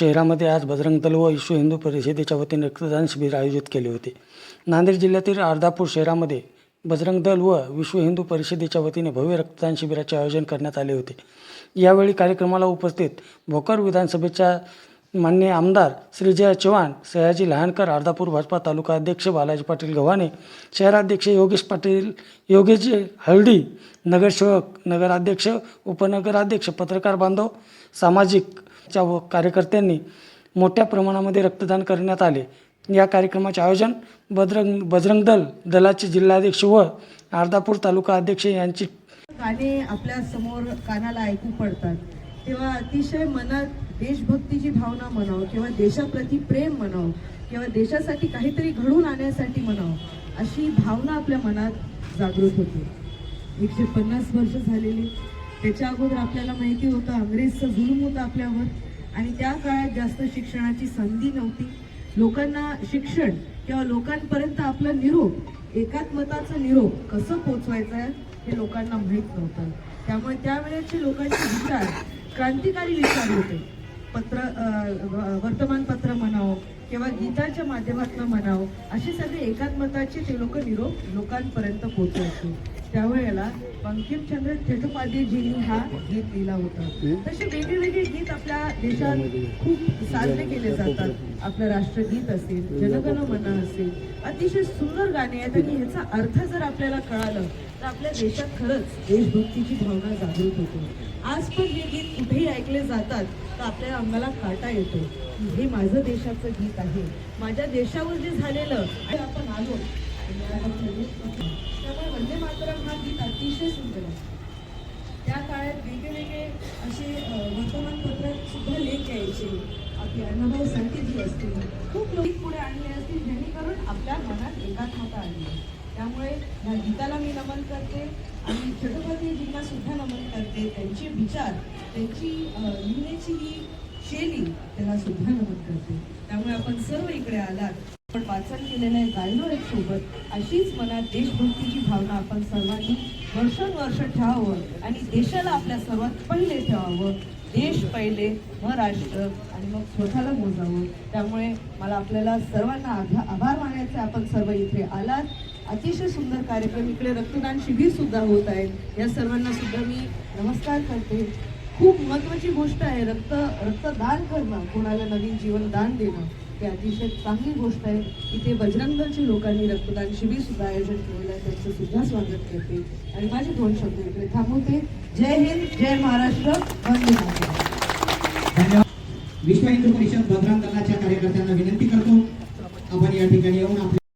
शहरामध्ये आज बजरंग दल व विश्व हिंदू परिषदेच्या वतीने रक्तदान शिबिर आयोजित केले होते. नांदेड जिल्ह्यातील अर्धापूर शहरामध्ये बजरंग दल व विश्व हिंदू परिषदेच्या वतीने भव्य रक्तदान शिबिराचे आयोजन करण्यात आले होते. यावेळी कार्यक्रमाला उपस्थित भोकर विधानसभेच्या मान्य आमदार श्रीजया चव्हाण सयाजी लहानकर अर्धापूर भाजपा तालुका अध्यक्ष बालाजी पाटील गव्हाणे शहराध्यक्ष योगेश पाटील योगेश हळदी नगरसेवक नगराध्यक्ष उपनगराध्यक्ष पत्रकार बांधव सामाजिक च्या व कार्यकर्त्यांनी मोठ्या प्रमाणामध्ये रक्तदान करण्यात आले. या कार्यक्रमाचे आयोजन बजरंग बजरंग दल दलाचे जिल्हाध्यक्ष व अर्धापूर तालुका अध्यक्ष यांची गाणे आपल्यासमोर कानाला ऐकू पडतात. तेव्हा अतिशय मनात देशभक्तीची भावना म्हणावं किंवा देशाप्रती प्रेम म्हणावं किंवा देशासाठी काहीतरी घडून आणण्यासाठी म्हणावं अशी भावना आपल्या मनात जागृत होते. एकशे पन्नास वर्ष झालेली. त्याच्या अगोदर आपल्याला माहिती होतं अंग्रेजचं जुलूम होतं आपल्यावर. आणि त्या काळात जास्त शिक्षणाची संधी नव्हती. लोकांना शिक्षण किंवा लोकांपर्यंत आपला निरोप एकात्मताचा निरोप कसं पोचवायचं आहे हे लोकांना माहीत नव्हतं. त्यामुळे त्यावेळेचे लोकांचे विचार क्रांतिकारी विचार होते. पत्र वर्तमानपत्र म्हणावं किंवा गीताच्या माध्यमातून म्हणावं असे सगळे एकात्मताचे ते लोक निरोप लोकांपर्यंत पोहोचायचे त्यावेळेला बंकिमचंद्र चट्टोपाध्यायजींनी हा गीत लिहिला होता. तसे वेगवेगळे गीत आपल्या देशात खूप साजरे केले जातात. आपलं राष्ट्रगीत असेल जनगण मन असेल अतिशय सुंदर गाणे आहेत आणि ह्याचा अर्थ जर आपल्याला कळालं तर आपल्या देशात खरंच देशभक्तीची भावना जागृत होते. आज पण हे गीत कुठेही ऐकले जातात तर आपल्या अंगाला काटा येतो हे माझं देशाचं गीत आहे. माझ्या देशावर जे झालेलं आणि आपण आलो त्यामुळे वंदे मातरम हा गीत अतिशय सुंदर आहे त्या काळात वेगवेगळे असे वर्तमानपत्र सुद्धा लेख यायचे. आपले अण्णाभाऊ साठेजी असतील खूप लोक पुढे आणले असतील जेणेकरून आपल्या मनात एकात्मता आली. त्यामुळे या गीताला मी नमन करते आणि छत्रपतीजींना सुद्धा नमन करते. त्यांचे विचार त्यांची लिहिण्याची ही शैली त्याला सुद्धा नमन करते. त्यामुळे आपण सर्व इकडे आलात. आपण वाचन केलेलं आहे गायलो एक सोबत अशीच मनात देशभक्तीची भावना आपण सर्वांनी वर्षानुवर्ष ठेवावं आणि देशाला आपल्या सर्वात पहिले ठेवावं. देश पहिले मग राष्ट्र आणि मग स्वतःला मोजावं. त्यामुळे मला आपल्याला सर्वांना आभा- आभार मानायचे. आपण सर्व इथे आलात. अतिशय सुंदर कार्यक्रम. इकडे रक्तदान शिबिर सुद्धा होत आहे. या सर्वांना सुद्धा मी नमस्कार करते. खूप महत्वाची गोष्ट आहे रक्त रक्तदान करणं. कोणाला नवीन जीवन दान देणं. ही अतिशय चांगली गोष्ट आहे. इथे बजरंग लोकांनी रक्तदान शिबिर सुद्धा आयोजन केलेलं आहे. त्यांचं सुद्धा स्वागत करते. आणि माझे दोन शब्द इकडे थांबवते. जय हिंद जय महाराष्ट्र. वंदे धन्यवाद. विश्व हिंदू परिषद भद्रांग दलाच्या कार्यकर्त्यांना विनंती करतो. आपण या ठिकाणी येऊन